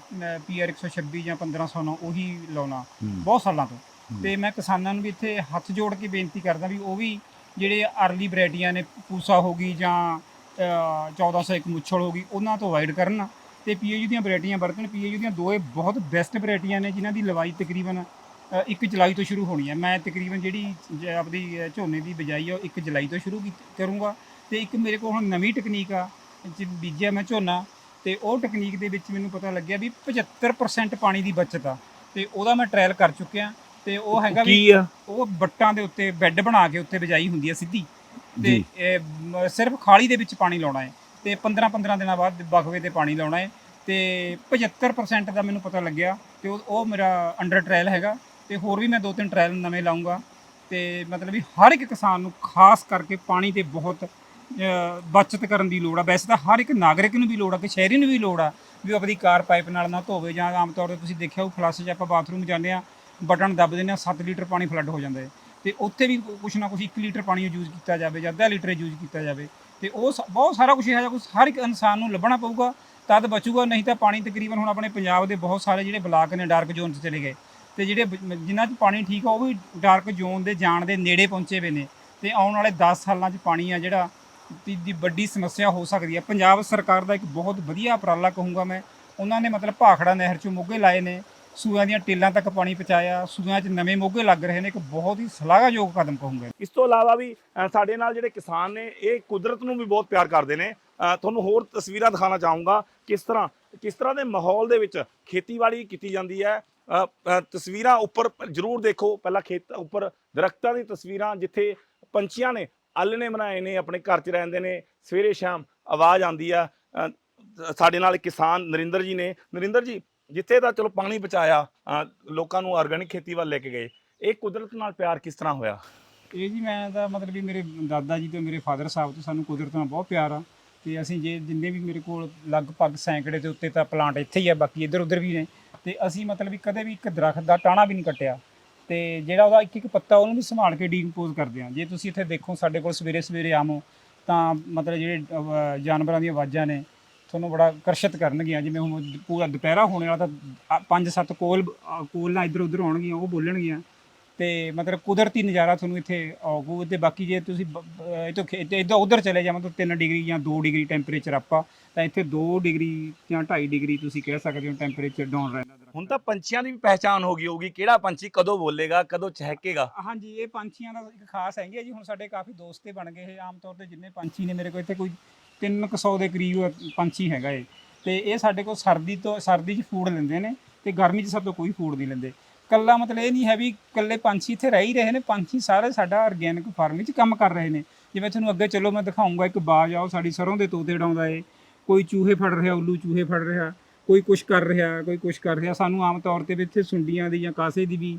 ਪੀਆਰ 126 ਜਾਂ 1509 ਉਹੀ ਲਾਉਣਾ। ਬਹੁਤ ਸਾਲਾਂ ਤੋਂ।
ਹੂੰ।
ਤੇ ਮੈਂ ਕਿਸਾਨਾਂ ਨੂੰ ਵੀ ਇੱਥੇ ਹੱਥ ਜੋੜ ਕੇ ਬੇਨਤੀ ਕਰਦਾ ਵੀ ਉਹ ਵੀ ਜਿਹੜੇ ਅਰਲੀ ਵੈਰਾਈਟੀਆਂ ਨੇ ਪੂਸਾ ਹੋ ਗਈ ਜਾਂ ਅ, 1401 ਮੁੱਛਲ ਹੋ ਗਈ ਉਹਨਾਂ ਤੋਂ ਅਵਾਇਡ ਕਰਨ। ਤੇ ਪੀਏਯੂ ਦੀਆਂ ਵੈਰਾਈਟੀਆਂ ਵਰਤਣ। ਪੀਏਯੂ ਦੀਆਂ ਦੋਏ ਬਹੁਤ ਬੈਸਟ ਵੈਰਾਈਟੀਆਂ ਨੇ ਜਿਨ੍ਹਾਂ ਦੀ ਲਵਾਈ ਤਕਰੀਬਨ 1 ਜੁਲਾਈ ਤੋਂ ਸ਼ੁਰੂ ਹੋਣੀ ਹੈ। ਮੈਂ ਤਕਰੀਬਨ ਜਿਹੜੀ ਜ- ਆਪਦੀ ਅ, ਝੋਨੇ ਦੀ ਬਿਜਾਈ ਆ ਉਹ 1 ਜੁਲਾਈ ਤੋਂ ਸ਼ੁਰੂ ਕੀਤੀ- ਕਰੂੰਗਾ। ਤੇ ਇੱਕ ਮੇਰੇ ਕੋਲ ਹੁਣ ਨਵੀਂ ਟੈਕਨੀਕ ਆ ਜਿ ਬੀਜਿਆ ਮੈਂ ਝੋਨਾ। ਤੇ ਉਹ ਟੈਕਨੀਕ ਦੇ ਵਿੱਚ ਮੈਨੂੰ ਪਤਾ ਲੱਗਿਆ ਵੀ 75% ਪਾਣੀ ਦੀ ਬਚਤ ਆ। ਤੇ ਉਹਦਾ ਮੈਂ ਟ੍ਰਾਇਲ ਕਰ ਚੁੱਕਿਆ। ਤੇ ਉਹ ਹੈਗਾ ਵੀ
ਕੀ ਆ?
ਉਹ ਬੱਟਾਂ ਦੇ ਉੱਤੇ ਬੈੱਡ ਬਣਾ ਕੇ ਉੱਤੇ ਬਿਜਾਈ ਹੁੰਦੀ ਹੈ ਸਿੱਧੀ। ਤੇ
ਜੀ।
ਇਹ ਮ- ਸਿਰਫ ਖਾਲੀ ਦੇ ਵਿੱਚ ਪਾਣੀ ਲਾਉਣਾ ਹੈ। ਤੇ 15 15 ਦਿਨਾਂ ਬਾਅਦ ਬਖਵੇ ਤੇ ਪਾਣੀ ਲਾਉਣਾ ਹੈ। ਤੇ 75% ਦਾ ਮੈਨੂੰ ਪਤਾ ਲੱਗਿਆ। ਤੇ ਉਹ ਉਹ ਮੇਰਾ ਅੰਡਰ ਟ੍ਰਾਇਲ ਹੈਗਾ। ਤੇ ਹੋਰ ਵੀ ਮੈਂ ਦੋ ਤਿੰਨ ਟ੍ਰਾਇਲ ਨਵੇਂ ਲਾਉਂਗਾ। ਤੇ ਮਤਲਬ ਵੀ ਹਰ ਇੱਕ ਕਿਸਾਨ ਨੂੰ ਖਾਸ ਕਰਕੇ ਪਾਣੀ ਤੇ ਬਹੁਤ ਅ, ਬਚਤ ਕਰਨ ਦੀ ਲੋੜ ਆ। ਵੈਸੇ ਤਾਂ ਹਰ ਇੱਕ ਨਾਗਰਿਕ ਨੂੰ ਵੀ ਲੋੜ ਆ ਕਿ ਸ਼ਹਿਰੀ ਨੂੰ ਵੀ ਲੋੜ ਆ ਵੀ ਉਹ ਆਪਣੀ ਕਾਰ ਪਾਈਪ ਨਾਲ ਨਾ ਧੋਵੇ ਜਾਂ ਆਮ ਤੌਰ ਤੇ ਤੁਸੀਂ ਦੇਖਿਆ ਉਹ ਫਲੱਸ਼ 'ਚ ਆਪਾਂ ਬਾਥਰੂਮ ਜਾਂਦੇ ਆ ਬਟਨ ਦੱਬ ਦਿੰਦੇ ਆ 7 ਲੀਟਰ ਪਾਣੀ ਫਲੱਡ ਹੋ ਜਾਂਦਾ ਹੈ। ਤੇ ਉੱਥੇ ਵੀ ਕੁਛ ਨਾ ਕੁਛ 1 ਲੀਟਰ ਪਾਣੀ ਯੂਜ਼ ਕੀਤਾ ਜਾਵੇ ਜਾਂ ਅੱਧਾ ਲੀਟਰ ਯੂਜ਼ ਕੀਤਾ ਜਾਵੇ। ਤੇ ਉਹ ਸ- ਬਹੁਤ ਸਾਰਾ ਕੁਝ ਇਹੋ ਜਿਹਾ ਕੁਛ ਹਰ ਇੱਕ ਇਨਸਾਨ ਨੂੰ ਲੱਭਣਾ ਪਊਗਾ ਤਦ ਬਚੂਗਾ ਨਹੀਂ ਤਾਂ ਪਾਣੀ ਤਕਰੀਬਨ ਹੁਣ ਆਪਣੇ ਪੰਜਾਬ ਦੇ ਬਹੁਤ ਸਾਰੇ ਜਿਹੜੇ ਬਲਾਕ ਨੇ ਡਾਰਕ ਜ਼ੋਨ 'ਚ ਚਲੇ ਗਏ। ਤੇ ਜਿਹੜੇ ਬ- ਜਿਨ੍ਹਾਂ 'ਚ ਪਾਣੀ ਠੀਕ ਆ ਉਹ ਵੀ ਡਾਰਕ ਜ਼ੋਨ ਦੇ ਜਾਣ ਦੇ ਨੇੜੇ ਪਹੁੰਚੇ ਹੋਏ ਨੇ। ਤੇ ਆਉਣ ਵਾਲੇ 10 ਸਾਲਾਂ 'ਚ ਪਾਣੀ ਆ ਜਿਹੜਾ ਦੀ ਦੀ ਵੱਡੀ ਸਮੱਸਿਆ ਹੋ ਸਕਦੀ ਹੈ ਪੰਜਾਬ ਸਰਕਾਰ ਦਾ ਇੱਕ ਬਹੁਤ ਵਧੀਆ ਉਪਰਾਲਾ ਕਹੂੰਗਾ ਮੈਂ। ਉਹਨਾਂ ਨੇ ਮਤਲਬ ਭਾਖੜਾ ਨਹਿਰ 'ਚੋਂ ਮੋਗੇ ਲਾਏ ਨੇ। ਸੂਆਂ ਦੀਆਂ ਟੇਲਾਂ ਤੱਕ ਪਾਣੀ ਪਹੁੰਚਾਇਆ। ਸੂਆਂ 'ਚ ਨਵੇਂ ਮੋਗੇ ਲੱਗ ਰਹੇ ਨੇ। ਇੱਕ ਬਹੁਤ ਹੀ ਸ਼ਲਾਘਾਯੋਗ ਕਦਮ ਕਹੂੰਗਾ।
ਇਸ ਤੋਂ ਇਲਾਵਾ ਵੀ ਅ, ਸਾਡੇ ਨਾਲ ਜਿਹੜੇ ਕਿਸਾਨ ਨੇ ਇਹ ਕੁਦਰਤ ਨੂੰ ਵੀ ਬਹੁਤ ਪਿਆਰ ਕਰਦੇ ਨੇ। ਅ, ਤੁਹਾਨੂੰ ਹੋਰ ਤਸਵੀਰਾਂ ਦਿਖਾਉਣਾ ਚਾਹੂੰਗਾ ਕਿਸ ਤਰ੍ਹਾਂ ਕਿਸ ਤਰ੍ਹਾਂ ਦੇ ਮਾਹੌਲ ਦੇ ਵਿੱਚ ਖੇਤੀਬਾੜੀ ਕੀਤੀ ਜਾਂਦੀ ਹੈ। ਤਸਵੀਰਾਂ ਉੱਪਰ ਜ਼ਰੂਰ ਦੇਖੋ, ਪਹਿਲਾਂ ਖੇਤ ਉੱਪਰ ਦਰਖਤਾਂ ਦੀ ਤਸਵੀਰਾਂ ਜਿੱਥੇ ਪੰਛੀਆਂ ਨੇ ਆਲਣੇ ਬਣਾਏ ਨੇ, ਆਪਣੇ ਘਰ 'ਚ ਰਹਿੰਦੇ ਨੇ, ਸਵੇਰੇ ਸ਼ਾਮ ਆਵਾਜ਼ ਆਉਂਦੀ ਆ ਸਾਡੇ ਨਾਲ ਕਿਸਾਨ ਨਰਿੰਦਰ ਜੀ ਨੇ, ਨਰਿੰਦਰ ਜੀ, ਜਿੱਥੇ ਤਾਂ ਚਲੋ ਪਾਣੀ ਬਚਾਇਆ ਲੋਕਾਂ ਨੂੰ ਆਰਗੈਨਿਕ ਖੇਤੀ ਵੱਲ ਲੈ ਕੇ ਗਏ, ਇਹ ਕੁਦਰਤ ਨਾਲ ਪਿਆਰ ਕਿਸ ਤਰ੍ਹਾਂ ਹੋਇਆ?
ਇਹ ਜੀ ਮੈਂ ਤਾਂ ਮਤਲਬ ਵੀ ਮੇਰੇ ਦਾਦਾ ਜੀ ਤੇ ਮੇਰੇ ਫਾਦਰ ਸਾਹਿਬ ਤੋਂ ਸਾਨੂੰ ਕੁਦਰਤ ਨਾਲ ਬਹੁਤ ਪਿਆਰ ਆ, ਤੇ ਅਸੀਂ ਜੇ ਜਿੰਨੇ ਵੀ ਮੇਰੇ ਕੋਲ ਲਗਭਗ ਸੈਂਕੜੇ ਦੇ ਉੱਤੇ ਤਾਂ ਪਲਾਂਟ ਇੱਥੇ ਹੀ ਆ, ਬਾਕੀ ਇੱਧਰ ਉੱਧਰ ਵੀ ਨੇ ਤੇ ਅਸੀਂ ਮਤਲਬ ਵੀ ਕਦੇ ਵੀ ਇੱਕ ਦਰਖਤ ਦਾ ਟਾਣਾ ਵੀ ਨਹੀਂ ਕੱਟਿਆ। ਤੇ ਜਿਹੜਾ ਉਹਦਾ ਇੱਕ ਇੱਕ ਪੱਤਾ ਉਹਨੂੰ ਵੀ ਸੰਭਾਲ ਕੇ ਡੀਕੰਪੋਜ਼ ਕਰਦੇ ਹਾਂ। ਜੇ ਤੁਸੀਂ ਇੱਥੇ ਦੇਖੋ ਸਾਡੇ ਕੋਲ ਸਵੇਰੇ ਸਵੇਰੇ ਆਮੋ ਤਾਂ ਮਤਲਬ ਜਿਹੜੇ ਅਹ, ਜਾਨਵਰਾਂ ਦੀਆਂ ਆਵਾਜ਼ਾਂ ਨੇ ਤੁਹਾਨੂੰ ਬੜਾ ਆਕਰਸ਼ਿਤ ਕਰਨਗੀਆਂ। ਜਿਵੇਂ ਹੁਣ ਪੂਰਾ ਦੁਪਹਿਰਾ ਹੋਣੇ ਵਾਲਾ ਤਾਂ ਅ- ਪੰਜ ਸੱਤ ਕੋਲ ਅ, ਕੋਲਾਂ ਇੱਧਰ ਉੱਧਰ ਆਉਣਗੀਆਂ ਉਹ ਬੋਲਣਗੀਆਂ। ਤੇ ਮਤਲਬ ਕੁਦਰਤੀ ਨਜ਼ਾਰਾ ਤੁਹਾਨੂੰ ਇੱਥੇ ਆਊਗਾ ਤੇ ਬਾਕੀ ਜੇ ਤੁਸੀਂ ਬ- ਬ- ਇਹ ਤੋਂ ਇੱਧਰ ਉਧਰ ਚਲੇ ਜਾਵਾਂ ਤਾਂ 3 ਡਿਗਰੀ ਜਾਂ 2 ਡਿਗਰੀ ਟੈਂਪਰੇਚਰ ਆਪਾਂ ਤਾਂ ਇੱਥੇ 2 ਡਿਗਰੀ ਜਾਂ 2.5 ਡਿਗਰੀ ਤੁਸੀਂ ਕਹਿ ਸਕਦੇ ਹੋ ਟੈਂਪਰੇਚਰ ਡਾਊਨ ਰਹਿੰਦਾ ਦਰਖਤ
ਹੁਣ ਤਾਂ ਪੰਛੀਆਂ ਦੀ ਵੀ ਪਹਿਚਾਨ ਹੋ ਗਈ ਹੋਗੀ ਕਿਹੜਾ ਪੰਛੀ ਕਦੋਂ ਬੋਲੇਗਾ ਕਦੋਂ ਚਹਿਕੇਗਾ?
ਹਾਂਜੀ ਇਹ ਪੰਛੀਆਂ ਦਾ ਇੱਕ ਖਾਸ ਹੈਗੀ ਹੈ ਜੀ ਹੁਣ ਸਾਡੇ ਕਾਫੀ ਦੋਸਤੇ ਬਣ ਗਏ ਇਹ ਆਮ ਤੌਰ ਤੇ ਜਿੰਨੇ ਪੰਛੀ ਨੇ ਮੇਰੇ ਕੋਲ ਇੱਥੇ ਕੋਈ 300 ਦੇ ਕਰੀਬ ਪੰਛੀ ਹੈਗਾ ਏ ਤੇ ਇਹ ਸਾਡੇ ਕੋਲ ਸਰਦੀ ਤੋਂ ਸਰਦੀ 'ਚ ਫੂਡ ਲੈਂਦੇ ਨੇ ਤੇ ਗਰਮੀ 'ਚ ਸਾਡੇ ਤੋਂ ਕੋਈ ਫੂਡ ਨਹੀਂ ਲੈਂਦੇ। ਕੱਲਾ ਮਤਲਬ ਇਹ ਨਹੀਂ ਹੈ ਵੀ ਕੱਲੇ ਪੰਛੀ ਇੱਥੇ ਰਹਿ ਹੀ ਰਹੇ ਨੇ, ਪੰਛੀ ਸਾਰੇ ਸਾਡਾ ਆਰਗੈਨਿਕ ਫਾਰਮ 'ਚ ਕੰਮ ਕਰ ਰਹੇ ਨੇ। ਜਿਵੇਂ ਤੁਹਾਨੂੰ ਅੱਗੇ ਚਲੋ ਮੈਂ ਦਿਖਾਉਂਗਾ, ਇੱਕ ਬਾਜ ਆਓ ਸਾਡੀ ਸਰੋਂ ਦੇ ਤੋਤੇ ਉਡਾਉਂਦਾ ਏ। ਕੋਈ ਚੂਹੇ ਫੜ ਰਿਹਾ, ਉੱਲੂ ਚੂਹੇ ਫੜ ਰਿਹਾ, ਕੋਈ ਕੁਛ ਕਰ ਰਿਹਾ, ਕੋਈ ਕੁਛ ਕਰ ਰਿਹਾ। ਸਾਨੂੰ ਆਮ ਤੌਰ ਤੇ ਵੀ ਇੱਥੇ ਸੁੰਡੀਆਂ ਦੀ ਜਾਂ ਕਾਸੇ ਦੀ ਵੀ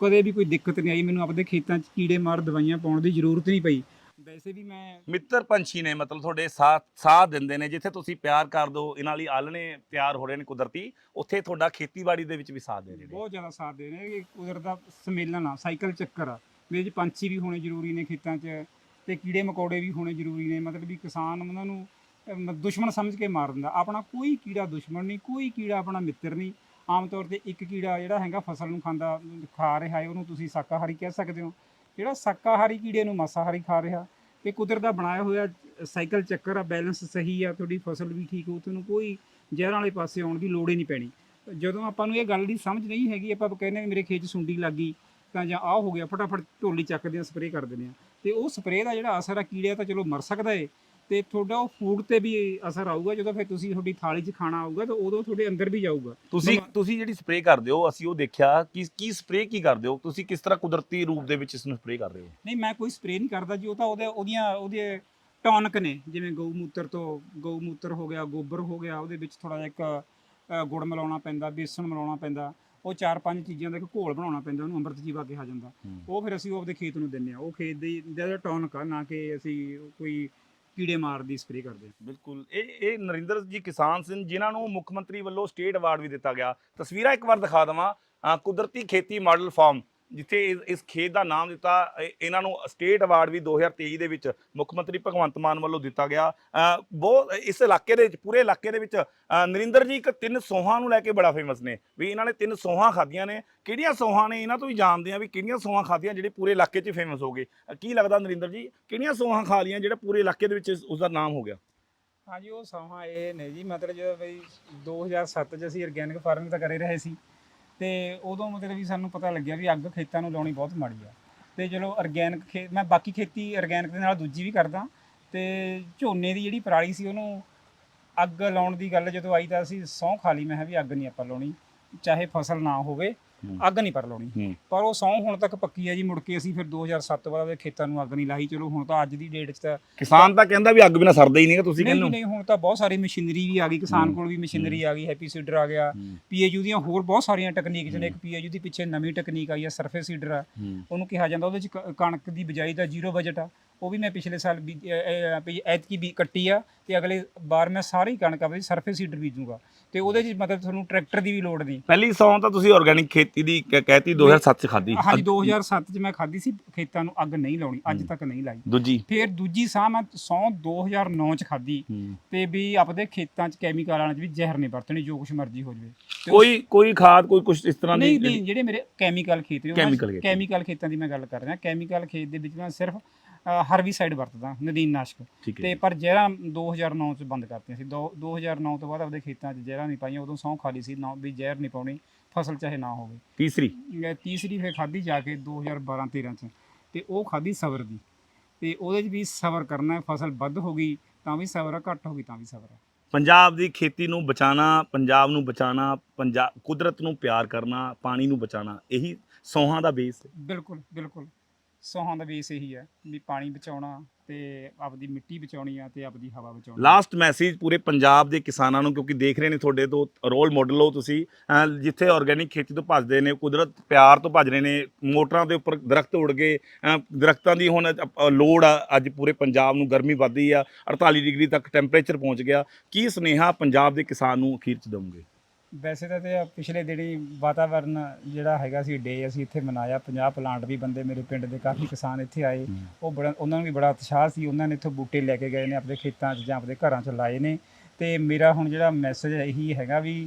ਕਦੇ ਵੀ ਕੋਈ ਦਿੱਕਤ ਨਹੀਂ ਆਈ। ਮੈਨੂੰ ਆਪਦੇ ਖੇਤਾਂ 'ਚ ਕੀੜੇ ਮਾਰ ਦਵਾਈਆਂ ਪਾਉਣ ਦੀ ਜ਼ਰੂਰਤ ਨਹੀਂ ਪਈ। ਵੈਸੇ ਵੀ ਮੈਂ
ਮਿੱਤਰ ਪੰਛੀ ਨੇ ਮਤਲਬ ਤੁਹਾਡੇ ਸਾਥ ਸਾਥ ਦਿੰਦੇ ਨੇ ਜਿੱਥੇ ਤੁਸੀਂ ਪਿਆਰ ਕਰ ਦੋ ਇਹਨਾਂ ਲਈ ਆਲਣੇ ਤਿਆਰ ਹੋ ਰਹੇ ਨੇ ਕੁਦਰਤੀ ਉੱਥੇ ਤੁਹਾਡਾ ਖੇਤੀਬਾੜੀ ਦੇ ਵਿੱਚ ਵੀ ਸਾਥ ਦੇ ਰਹੇ ਨੇ।
ਬਹੁਤ ਜ਼ਿਆਦਾ ਸਾਥ ਦੇ ਨੇ ਇਹ ਕੁਦਰਤ ਦਾ ਸੰਮੇਲਨ ਆ ਸਾਈਕਲ ਚੱਕਰ ਆ ਮੇਰੇ 'ਚ ਪੰਛੀ ਵੀ ਹੋਣੇ ਜ਼ਰੂਰੀ ਨੇ ਖੇਤਾਂ 'ਚ ਤੇ ਕੀੜੇ ਮਕੌੜੇ ਵੀ ਹੋਣੇ ਜ਼ਰੂਰੀ ਨੇ ਮਤਲਬ ਵੀ ਕਿਸਾਨ ਉਹਨਾਂ ਨੂੰ ਦੁਸ਼ਮਣ ਸਮਝ ਕੇ ਮਾਰ ਦਿੰਦਾ। ਆਪਣਾ ਕੋਈ ਕੀੜਾ ਦੁਸ਼ਮਣ ਨਹੀਂ ਕੋਈ ਕੀੜਾ ਆਪਣਾ ਮਿੱਤਰ ਨਹੀਂ ਆਮ ਤੌਰ ਤੇ ਇੱਕ ਕੀੜਾ ਜਿਹੜਾ ਹੈਗਾ ਫਸਲ ਨੂੰ ਖਾਂਦਾ ਖਾ ਰਿਹਾ ਹੈ ਉਹਨੂੰ ਤੁਸੀਂ ਸ਼ਾਕਾਹਾਰੀ ਕਹਿ ਸਕਦੇ ਹੋ। ਜਿਹੜਾ ਸ਼ਾਕਾਹਾਰੀ ਕੀੜੇ ਨੂੰ ਮਾਸਾਹਾਰੀ ਖਾ ਰਿਹਾ ਤੇ ਕੁਦਰਤ ਦਾ ਬਣਾਇਆ ਹੋਇਆ ਸਾਈਕਲ ਚੱਕਰ ਆ, ਬੈਲੈਂਸ ਸਹੀ ਆ, ਤੁਹਾਡੀ ਫਸਲ ਵੀ ਠੀਕ ਹੋ, ਤੁਹਾਨੂੰ ਕੋਈ ਜ਼ਹਿਰਾਂ ਵਾਲੇ ਪਾਸੇ ਆਉਣ ਦੀ ਲੋੜ ਹੀ ਨਹੀਂ ਪੈਣੀ। ਜਦੋਂ ਆਪਾਂ ਨੂੰ ਇਹ ਗੱਲ ਦੀ ਸਮਝ ਨਹੀਂ ਹੈਗੀ, ਆਪਾਂ ਕਹਿੰਦੇ ਮੇਰੇ ਖੇਤ 'ਚ ਸੁੰਡੀ ਲੱਗ ਗਈ, ਤਾਂ ਜਾਂ ਆਹ ਹੋ ਗਿਆ, ਫਟਾਫਟ ਢੋਲੀ ਚੱਕਦੇ ਆ, ਸਪਰੇਅ ਕਰ ਦਿੰਦੇ ਆ। ਤੇ ਉਹ ਸਪਰੇਅ ਦਾ ਜਿਹੜਾ ਅਸਰ ਆ, ਕੀੜਿਆਂ ਤਾਂ ਚਲੋ ਮਰ ਸਕਦਾ ਏ ਤੇ ਤੁਹਾਡਾ ਉਹ ਫੂਡ ਤੇ ਵੀ ਅਸਰ ਆਊਗਾ ਜਦੋਂ ਫਿਰ ਤੁਸੀਂ ਤੁਹਾਡੀ ਥਾਲੀ 'ਚ ਖਾਣਾ ਆਊਗਾ ਤਾਂ ਉਦੋਂ ਤੁਹਾਡੇ ਅੰਦਰ ਵੀ ਜਾਊਗਾ।
ਤੁਸੀਂ ਤੁਸੀਂ ਜਿਹੜੀ ਸਪਰੇਅ ਕਰਦੇ ਹੋ ਅਸੀਂ ਉਹ ਦੇਖਿਆ ਕਿ ਕੀ ਸਪਰੇਅ ਕੀ ਕਰਦੇ ਹੋ? ਤੁਸੀਂ ਕਿਸ ਤਰ੍ਹਾਂ ਕੁਦਰਤੀ ਰੂਪ ਦੇ ਵਿੱਚ ਇਸ ਨੂੰ ਸਪਰੇਅ ਕਰ ਰਹੇ ਹੋ?
ਨਹੀਂ ਮੈਂ ਕੋਈ ਸਪਰੇਅ ਨਹੀਂ ਕਰਦਾ ਜੀ ਉਹ ਤਾਂ ਉਹਦੇ ਉਹਦੀਆਂ ਉਹਦੇ ਟੌਨਕ ਨੇ ਜਿਵੇਂ ਗਊ ਮੂਤਰ ਤੋਂ ਗਊ ਮੂਤਰ ਹੋ ਗਿਆ ਗੋਬਰ ਹੋ ਗਿਆ ਉਹਦੇ ਵਿੱਚ ਥੋੜਾ ਜਿਹਾ ਇੱਕ ਗੁੜ ਮਿਲਾਉਣਾ ਪੈਂਦਾ ਬੇਸਣ ਮਿਲਾਉਣਾ ਪੈਂਦਾ ਉਹ ਚਾਰ ਪੰਜ ਚੀਜ਼ਾਂ ਦਾ ਇੱਕ ਘੋਲ ਬਣਾਉਣਾ ਪੈਂਦਾ ਉਹਨੂੰ ਅੰਮ੍ਰਿਤ ਜੀਵਾ ਕਿਹਾ ਜਾਂਦਾ। ਉਹ ਫਿਰ ਅਸੀਂ ਉਹ ਆਪਦੇ ਖੇਤ ਨੂੰ ਦਿੰਨੇ ਆ ਉਹ ਖੇਤ ਦੀ ਜਿਹੜਾ ਟੌਨਕ ਆ ਨਾ ਕਿ ਅਸੀਂ ਕੋਈ ਕੀੜੇ ਮਾਰ ਦੀ ਸਪਰੇਅ ਕਰਦੇ ਹਾਂ
ਬਿਲਕੁਲ। ਇਹ ਇਹ ਨਰਿੰਦਰ ਜੀ ਕਿਸਾਨ ਸਿੰਘ ਜਿਨ੍ਹਾਂ ਨੂੰ ਮੁੱਖ ਮੰਤਰੀ ਵੱਲੋਂ ਸਟੇਟ ਅਵਾਰਡ ਵੀ ਦਿੱਤਾ ਗਿਆ। ਤਸਵੀਰਾਂ ਇੱਕ ਵਾਰ ਦਿਖਾ ਦਵਾਂ। ਅ, ਕੁਦਰਤੀ ਖੇਤੀ ਮਾਡਲ ਫਾਰਮ ਜਿੱਥੇ ਇਸ- ਇਸ ਖੇਤ ਦਾ ਨਾਮ ਦਿੱਤਾ ਇਹ- ਇਹਨਾਂ ਨੂੰ ਸਟੇਟ ਅਵਾਰਡ ਵੀ 2023 ਦੇ ਵਿੱਚ ਮੁੱਖ ਮੰਤਰੀ ਭਗਵੰਤ ਮਾਨ ਵੱਲੋਂ ਦਿੱਤਾ ਗਿਆ। ਅ, ਬਹੁਤ ਇਸ ਇਲਾਕੇ ਦੇ ਵਿੱਚ ਪੂਰੇ ਇਲਾਕੇ ਦੇ ਵਿੱਚ ਅ, ਨਰਿੰਦਰ ਜੀ ਇੱਕ ਤਿੰਨ ਸੋਹਾਂ ਨੂੰ ਲੈ ਕੇ ਬੜਾ ਫੇਮਸ ਨੇ ਵੀ ਇਹਨਾਂ ਨੇ ਤਿੰਨ ਸੋਹਾਂ ਖਾਧੀਆਂ ਨੇ। ਕਿਹੜੀਆਂ ਸੋਹਾਂ ਨੇ ਇਹਨਾਂ ਤੋਂ ਵੀ ਜਾਣਦੇ ਆ ਵੀ ਕਿਹੜੀਆਂ ਸੋਹਾਂ ਖਾਧੀਆਂ ਜਿਹੜੇ ਪੂਰੇ ਇਲਾਕੇ 'ਚ ਫੇਮਸ ਹੋ ਗਏ। ਅ, ਕੀ ਲੱਗਦਾ ਨਰਿੰਦਰ ਜੀ ਕਿਹੜੀਆਂ ਸੋਹਾਂ ਖਾ ਲੀਆਂ ਜਿਹੜਾ ਪੂਰੇ ਇਲਾਕੇ ਦੇ ਵਿੱਚ ਇਸ- ਉਸ ਦਾ ਨਾਮ ਹੋ ਗਿਆ?
ਹਾਂਜੀ ਉਹ ਸੌਹਾਂ ਇਹ ਨੇ ਜੀ ਮਤਲਬ ਜਦੋਂ ਬਈ 2007 ਚ ਅਸੀਂ ਆਰਗੈਨਿਕ ਫਾਰਮਿੰਗ ਤਾਂ ਕਰੇ ਰਹੇ ਸੀ। ਤੇ ਉਦੋਂ ਮਤਲਬ ਵੀ ਸਾਨੂੰ ਪਤਾ ਲੱਗਿਆ ਵੀ ਅੱਗ ਖੇਤਾਂ ਨੂੰ ਲਾਉਣੀ ਬਹੁਤ ਮਾੜੀ ਆ। ਤੇ ਚਲੋ ਆਰਗੈਨਿਕ ਖੇ ਮੈਂ ਬਾਕੀ ਖੇਤੀ ਆਰਗੈਨਿਕ ਦੇ ਨਾਲ ਦੂਜੀ ਵੀ ਕਰਦਾ। ਤੇ ਝੋਨੇ ਦੀ ਜਿਹੜੀ ਪਰਾਲੀ ਸੀ ਉਹਨੂੰ ਅੱਗ ਲਾਉਣ ਦੀ ਗੱਲ ਜਦੋਂ ਆਈ ਤਾਂ ਅਸੀਂ ਸਹੁੰ ਖਾ ਲਈ। ਮੈਂ ਕਿਹਾ ਵੀ ਅੱਗ ਨਹੀਂ ਆਪਾਂ ਲਾਉਣੀ, ਚਾਹੇ ਫਸਲ ਨਾ ਹੋਵੇ। ਅੱਗ ਨਹੀਂ ਪਰ ਲਾਉਣੀ।
ਹੂੰ।
ਪਰ ਉਹ ਸਹੁੰ ਹੁਣ ਤੱਕ ਪੱਕੀ ਆ ਜੀ ਮੁੜ ਕੇ ਅਸੀਂ ਫਿਰ 2007 ਤੋਂ ਬਾਅਦ ਉਹਦੇ ਖੇਤਾਂ ਨੂੰ ਅੱਗ ਨਹੀਂ ਲਾਈ। ਚਲੋ ਹੁਣ ਤਾਂ ਅੱਜ ਦੀ ਡੇਟ 'ਚ ਤਾਂ
ਕਿਸਾਨ ਤਾਂ ਕਹਿੰਦਾ ਵੀ ਅੱਗ ਬਿਨਾ ਸਰਦਾ ਹੀ ਨਹੀਂਗਾ ਤੁਸੀਂ
ਨਹੀਂ
ਕਹਿੰਦੇ
ਨਹੀਂ ਹੁਣ ਤਾਂ ਬਹੁਤ ਸਾਰੀ ਮਸ਼ੀਨਰੀ ਵੀ ਆ ਗਈ ਕਿਸਾਨ
ਹੂੰ।
ਕੋਲ ਵੀ ਮਸ਼ੀਨਰੀ ਆ ਗਈ ਹੈਪੀ ਸੀਡਰ ਆ ਗਿਆ
ਹੋ।
ਪੀਏਯੂ ਦੀਆਂ ਹੋਰ ਬਹੁਤ ਸਾਰੀਆਂ ਟੈਕਨੀਕ ਜਿਹੜੇ ਇੱਕ ਪੀਏਯੂ ਦੀ ਪਿੱਛੇ ਨਵੀਂ ਟੈਕਨੀਕ ਆਈ ਆ ਸਰਫੇਸ ਸੀਡਰ ਆ। ਉਹਨੂੰ ਕਿਹਾ ਜਾਂਦਾ ਉਹਦੇ ਚ ਕਣਕ ਦੀ ਬਿਜਾਈ ਦਾ ਜ਼ੀਰੋ ਬਜਟ ਆ। ਉਹ ਵੀ ਮੈਂ ਪਿਛਲੇ ਸਾਲ ਵੀ ਐਤਕੀ ਵੀ ਕੱਟੀ ਆ ਤੇ ਅਗਲੇ ਵਾਰ ਮੈਂ ਸਾਰੀ ਕਣਕ ਆਪਣੀ ਸਰਫੇਸ ਸੀਡਰ ਬੀਜੂਗਾ। ਤੇ ਉਹਦੇ ਚ ਮਤਲਬ ਤੁਹਾਨੂੰ ਟਰੈਕਟਰ ਦੀ ਵੀ ਲੋੜ ਨਹੀਂ।
ਪਹਿਲੀ ਸੌਂ ਤਾਂ ਤੁਸੀਂ ਆਰਗੈਨਿਕ ਖੇਤੀ ਦੀ ਕਹਿਤੀ 2007 ਚ ਖਾਦੀ
ਹਾਂਜੀ 2007 ਚ ਮੈਂ ਖਾਧੀ ਸੀ ਖੇਤਾਂ ਨੂੰ ਅੱਗ ਨਹੀਂ ਲਾਉਣੀ ਅੱਜ ਤੱਕ ਨਹੀਂ ਲਾਈ।
ਦੂਜੀ?
ਫਿਰ ਦੂਜੀ ਸਾਹ ਮੈਂ ਸੌ 2009 ਚ ਖਾਧੀ ਤੇ ਵੀ ਆਪਦੇ ਖੇਤਾਂ 'ਚ ਕੈਮੀਕਲਾਂ 'ਚ ਵੀ ਜ਼ਹਿਰ ਨਹੀਂ ਵਰਤਣੀ ਜੋ ਕੁਛ ਮਰਜ਼ੀ ਹੋ ਜਵੇ।
ਕੋਈ ਕੋਈ ਖਾਦ ਕੋਈ ਕੁਝ ਇਸ ਤਰ੍ਹਾਂ ਦੀ
ਨਹੀਂ ਨਹੀਂ ਜਿਹੜੇ ਮੇਰੇ ਕੈਮੀਕਲ ਖੇਤ ਨੇ। ਕੈਮੀਕਲ ਖੇਤਾਂ ਦੀ ਮੈਂ ਗੱਲ ਕਰ ਰਿਹਾ। ਕੈਮੀਕਲ ਖੇਤ ਦੇ ਵਿੱਚ ਮੈਂ ਸਿਰਫ ਹਰਬੀਸਾਈਡ ਵਰਤਦਾ ਨਦੀਨ ਨਾਸ਼ਕ। ਤੇ ਪਰ ਜ਼ਹਿਰਾਂ 2009 ਚ ਬੰਦ ਕਰਤੀਆਂ ਸੀ ਦੋ- 2009 ਤੋਂ ਬਾਅਦ ਆਪਦੇ ਖੇਤਾਂ 'ਚ ਜ਼ਹਿਰਾਂ ਨਹੀਂ ਪਾਈਆਂ ਉਦੋਂ ਸਹੁੰ ਖਾਲੀ ਸੀ ਨਾ ਵੀ ਜ਼ਹਿਰ ਨਹੀਂ ਪਾਉਣੀ ਫਸਲ ਚਾਹੇ ਨਾ ਹੋਵੇ।
ਤੀਸਰੀ?
ਤੀਸਰੀ ਫਿਰ ਖਾਧੀ ਜਾ ਕੇ 2012 13 ਚ ਤੇ ਉਹ ਖਾਧੀ ਸਬਰ ਦੀ। ਤੇ ਉਹਦੇ 'ਚ ਵੀ ਸਬਰ ਕਰਨਾ ਹੈ ਫਸਲ ਵੱਧ ਹੋ ਗਈ ਤਾਂ ਵੀ ਸਬਰ ਆ ਘੱਟ ਹੋ ਗਈ ਤਾਂ ਵੀ ਸਬਰ ਆ।
ਪੰਜਾਬ ਦੀ ਖੇਤੀ ਨੂੰ ਬਚਾਉਣਾ ਪੰਜਾਬ ਨੂੰ ਬਚਾਉਣਾ ਪੰਜਾਬ ਕੁਦਰਤ ਨੂੰ ਪਿਆਰ ਕਰਨਾ ਪਾਣੀ ਨੂੰ ਬਚਾਉਣਾ ਇਹੀ ਸੌਹਾਂ ਦਾ ਬੇਸ ਹੈ।
ਬਿਲਕੁਲ ਬਿਲਕੁਲ। ਸੋਹਾਂ ਦਾ ਬੇਸ ਇਹੀ ਹੈ ਵੀ ਪਾਣੀ ਬਚਾਉਣਾ ਤੇ ਆਪਦੀ ਮਿੱਟੀ ਬਚਾਉਣੀ ਆ ਤੇ ਆਪਦੀ ਹਵਾ ਬਚਾਉਣੀ।
ਲਾਸਟ ਮੈਸੇਜ ਪੂਰੇ ਪੰਜਾਬ ਦੇ ਕਿਸਾਨਾਂ ਨੂੰ ਕਿਉਂਕਿ ਦੇਖ ਰਹੇ ਨੇ ਤੁਹਾਡੇ ਤੋਂ ਰੋਲ ਮਾਡਲ ਹੋ ਤੁਸੀਂ। ਅਹ ਜਿੱਥੇ ਆਰਗੈਨਿਕ ਖੇਤੀ ਤੋਂ ਭੱਜਦੇ ਨੇ, ਕੁਦਰਤ ਪਿਆਰ ਤੋਂ ਭੱਜ ਰਹੇ ਨੇ, ਮੋਟਰਾਂ ਦੇ ਉੱਪਰ ਦਰਖਤ ਉੜ ਗਏ, ਅਹ ਦਰਖਤਾਂ ਦੀ ਹੁਣ ਅ- ਅ- ਲੋੜ ਆ, ਅੱਜ ਪੂਰੇ ਪੰਜਾਬ ਨੂੰ ਗਰਮੀ ਵੱਧਦੀ ਆ 48 ਡਿਗਰੀ ਤੱਕ ਟੈਂਪਰੇਚਰ ਪਹੁੰਚ ਗਿਆ। ਕੀ ਸੁਨੇਹਾ ਪੰਜਾਬ ਦੇ ਕਿਸਾਨ ਨੂੰ ਅਖੀਰ ਚ ਦਵੋਗੇ?
ਵੈਸੇ ਤਾਂ ਤੇ ਪਿਛਲੇ ਦਿਨੀ ਵਾਤਾਵਰਨ ਜਿਹੜਾ ਹੈਗਾ ਸੀ ਡੇ ਅਸੀਂ ਇੱਥੇ ਮਨਾਇਆ। 50 ਪਲਾਂਟ ਵੀ ਬੰਦੇ ਮੇਰੇ ਪਿੰਡ ਦੇ ਕਾਫੀ ਕਿਸਾਨ ਇੱਥੇ ਆਏ। ਉਹ ਬੜਾ ਉਹਨਾਂ ਨੂੰ ਵੀ ਬੜਾ ਉਤਸ਼ਾਹ ਸੀ। ਉਹਨਾਂ ਨੇ ਇੱਥੋਂ ਬੂਟੇ ਲੈ ਕੇ ਗਏ ਨੇ ਆਪਣੇ ਖੇਤਾਂ 'ਚ ਜਾਂ ਆਪਣੇ ਘਰਾਂ 'ਚ ਲਾਏ ਨੇ। ਤੇ ਮੇਰਾ ਹੁਣ ਜਿਹੜਾ ਮੈਸੇਜ ਇਹੀ ਹੈਗਾ ਵੀ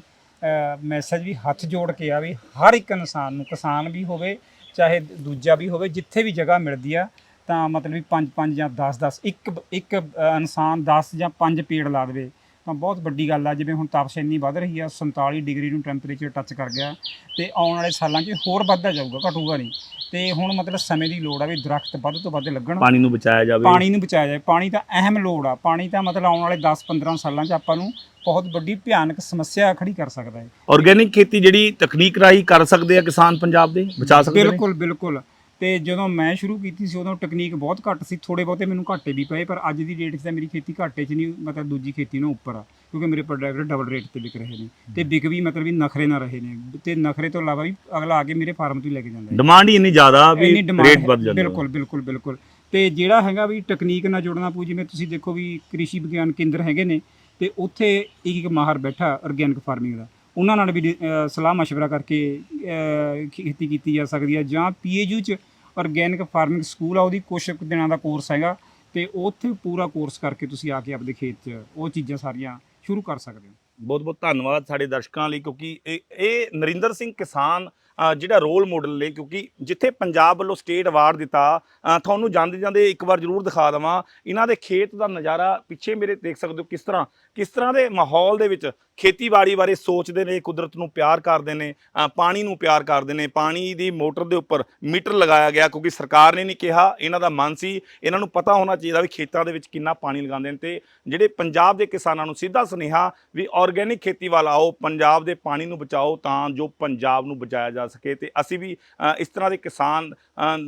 ਮੈਸੇਜ ਵੀ ਹੱਥ ਜੋੜ ਕੇ ਆ ਵੀ ਹਰ ਇੱਕ ਇਨਸਾਨ ਨੂੰ ਕਿਸਾਨ ਵੀ ਹੋਵੇ ਚਾਹੇ ਦੂਜਾ ਵੀ ਹੋਵੇ ਜਿੱਥੇ ਵੀ ਜਗ੍ਹਾ ਮਿਲਦੀ ਆ ਤਾਂ ਮਤਲਬ ਵੀ 5 5 ਜਾਂ 10 10 ਇੱਕ ਇੱਕ ਇਨਸਾਨ 10 ਜਾਂ 5 ਪੇੜ ਲਾ ਦੇਵੇ। ਤਾਂ ਬਹੁਤ ਵੱਡੀ ਗੱਲ ਆ ਜਿਵੇਂ ਹੁਣ ਤਾਪਸ਼ ਇੰਨੀ ਵੱਧ ਰਹੀ ਆ 47 ਡਿਗਰੀ ਨੂੰ ਟੈਂਪਰੇਚਰ ਟੱਚ ਕਰ ਗਿਆ ਤੇ ਆਉਣ ਵਾਲੇ ਸਾਲਾਂ 'ਚ ਹੋਰ ਵੱਧਦਾ ਜਾਊਗਾ ਘਟੂਗਾ ਨਹੀਂ। ਤੇ ਹੁਣ ਮਤਲਬ ਸਮੇਂ ਦੀ ਲੋੜ ਆ ਵੀ ਦਰਖਤ ਵੱਧ ਤੋਂ ਵੱਧ ਲੱਗਣ।
ਪਾਣੀ ਨੂੰ ਬਚਾਇਆ ਜਾਵੇ।
ਪਾਣੀ ਨੂੰ ਬਚਾਇਆ ਜਾਏ ਪਾਣੀ ਤਾਂ ਅਹਿਮ ਲੋੜ ਆ। ਪਾਣੀ ਤਾਂ ਮਤਲਬ ਆਉਣ ਵਾਲੇ 10-15 ਸਾਲਾਂ 'ਚ ਆਪਾਂ ਨੂੰ ਬਹੁਤ ਵੱਡੀ ਭਿਆਨਕ ਸਮੱਸਿਆ ਖੜੀ ਕਰ ਸਕਦਾ ਹੈ।
ਆਰਗੈਨਿਕ ਖੇਤੀ ਜਿਹੜੀ ਤਕਨੀਕ ਰਾਹੀਂ ਕਰ ਸਕਦੇ ਆ ਕਿਸਾਨ ਪੰਜਾਬ ਦੇ? ਬਚਾ ਸਕਦੇ ਨੇ?
ਬਿਲਕੁਲ ਬਿਲਕੁਲ। ਤੇ ਜਦੋਂ ਮੈਂ ਸ਼ੁਰੂ ਕੀਤੀ ਸੀ ਉਦੋਂ ਟੈਕਨੀਕ ਬਹੁਤ ਘੱਟ ਸੀ ਥੋੜੇ ਬਹੁਤੇ ਮੈਨੂੰ ਘਾਟੇ ਵੀ ਪਏ ਪਰ ਅੱਜ ਦੀ ਡੇਟ 'ਚ ਤਾਂ ਮੇਰੀ ਖੇਤੀ ਘਾਟੇ 'ਚ ਨਹੀਂ ਮਤਲਬ ਦੂਜੀ ਖੇਤੀ ਨਾਲੋਂ ਉੱਪਰ ਆ ਕਿਉਂਕਿ ਮੇਰੇ ਪ੍ਰੋਡਕਟ ਡਬਲ ਰੇਟ ਤੇ ਵਿਕ ਰਹੇ ਨੇ ਤੇ ਵਿਕ ਵੀ ਮਤਲਬ ਵੀ ਨਖਰੇ ਨਾ ਰਹੇ ਨੇ ਤੇ ਨਖਰੇ ਤੋਂ ਇਲਾਵਾ ਵੀ ਅਗਲਾ ਆ ਕੇ ਮੇਰੇ ਫਾਰਮ ਤੋਂ ਹੀ ਲੈ ਕੇ ਜਾਂਦਾ ਹੈ
ਡਿਮਾਂਡ ਹੀ ਇੰਨੀ ਜ਼ਿਆਦਾ ਵੀ
ਇੰਨੀ demand
ਰੇਟ
ਹੈ।
ਵੱਧ ਜਾਂਦਾ
ਬਿਲਕੁਲ ਬਿਲਕੁਲ ਬਿਲਕੁਲ ਤੇ ਜਿਹੜਾ ਹੈਗਾ ਵੀ ਟੈਕਨੀਕ ਨਾਲ ਜੁੜਨਾ ਪਊ ਜਿਵੇਂ ਤੁਸੀਂ ਦੇਖੋ ਵੀ ਕ੍ਰਿਸ਼ੀ ਵਿਗਿਆਨ ਕੇਂਦਰ ਹੈਗੇ ਨੇ ਤੇ ਉੱਥੇ ਇੱਕ ਇੱਕ ਮਾਹਰ ਬੈਠਾ ਆਰਗੈਨਿਕ ਫਾਰਮਿੰਗ ਦਾ ਉਹਨਾਂ ਨਾਲ ਵੀ ਅਹ, ਸਲਾਹ مشورہ ਕਰਕੇ ਅਹ, ਖੇਤੀ ਕੀਤੀ ਜਾ ਸਕਦੀ ਹੈ ਜਾਂ ਪੀਏਯੂ ਚ ਆਰਗੈਨਿਕ ਫਾਰਮਿੰਗ ਸਕੂਲ ਆ, ਉਹਦੀ ਕੁਛ ਕੁ ਦਿਨਾਂ ਦਾ ਕੋਰਸ ਹੈਗਾ ਤੇ ਉੱਥੇ ਪੂਰਾ ਕੋਰਸ ਕਰਕੇ ਤੁਸੀਂ ਆ ਕੇ ਆਪਦੇ ਖੇਤ 'ਚ ਉਹ ਚੀਜ਼ਾਂ ਸਾਰੀਆਂ ਸ਼ੁਰੂ ਕਰ ਸਕਦੇ ਹੋ।
ਬਹੁਤ ਬਹੁਤ ਧੰਨਵਾਦ ਸਾਡੇ ਦਰਸ਼ਕਾਂ ਲਈ ਕਿਉਂਕਿ ਇਹ ਇਹ ਨਰਿੰਦਰ ਸਿੰਘ ਕਿਸਾਨ ਜਿਹੜਾ ਰੋਲ ਮਾਡਲ ਨੇ, ਕਿਉਂਕਿ ਜਿੱਥੇ ਪੰਜਾਬ ਵੱਲੋਂ ਸਟੇਟ ਅਵਾਰਡ ਦਿੱਤਾ ਤੁਹਾਨੂੰ ਜਾਂਦੇ ਜਾਂਦੇ ਇੱਕ ਵਾਰ ਜ਼ਰੂਰ ਦਿਖਾ ਦਵਾਂ, ਇਹਨਾਂ ਦੇ ਖੇਤ ਦਾ ਨਜ਼ਾਰਾ ਪਿੱਛੇ ਮੇਰੇ ਦੇਖ ਸਕਦੇ ਹੋ ਕਿਸ ਤਰ੍ਹਾਂ ਕਿਸ ਤਰ੍ਹਾਂ ਦੇ ਮਾਹੌਲ ਦੇ ਵਿੱਚ ਖੇਤੀਬਾੜੀ ਬਾਰੇ ਸੋਚਦੇ ਨੇ, ਕੁਦਰਤ ਨੂੰ ਪਿਆਰ ਕਰਦੇ ਨੇ ਪਾਣੀ ਨੂੰ ਪਿਆਰ ਕਰਦੇ ਨੇ, ਪਾਣੀ ਦੀ ਮੋਟਰ ਦੇ ਉੱਪਰ ਮੀਟਰ ਲਗਾਇਆ ਗਿਆ, ਕਿਉਂਕਿ ਸਰਕਾਰ ਨੇ ਨਹੀਂ ਕਿਹਾ, ਇਹਨਾਂ ਦਾ ਮਨ ਸੀ, ਇਹਨਾਂ ਨੂੰ ਪਤਾ ਹੋਣਾ ਚਾਹੀਦਾ ਵੀ ਖੇਤਾਂ ਦੇ ਵਿੱਚ ਕਿੰਨਾ ਪਾਣੀ ਲਗਾਉਂਦੇ ਨੇ, ਤੇ ਜਿਹੜੇ ਪੰਜਾਬ ਦੇ ਕਿਸਾਨਾਂ ਨੂੰ ਸਿੱਧਾ ਸੁਨੇਹਾ ਵੀ ਆਰਗੇਨਿਕ ਖੇਤੀ ਵੱਲ ਆਓ, ਪੰਜਾਬ ਦੇ ਪਾਣੀ ਨੂੰ ਬਚਾਓ, ਤਾਂ ਜੋ ਪੰਜਾਬ ਨੂੰ ਬਚਾਇਆ ਜਾ ਸਕੇ ਤੇ ਅਸੀਂ ਵੀ ਇਸ ਤਰ੍ਹਾਂ ਦੇ ਕਿਸਾਨ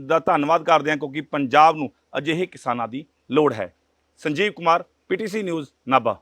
ਦਾ ਧੰਨਵਾਦ ਕਰਦੇ ਹਾਂ ਕਿਉਂਕਿ ਪੰਜਾਬ ਨੂੰ ਅਜਿਹੇ ਕਿਸਾਨਾਂ ਦੀ ਲੋੜ ਹੈ। Sanjeev Kumar PTC news, Nabha.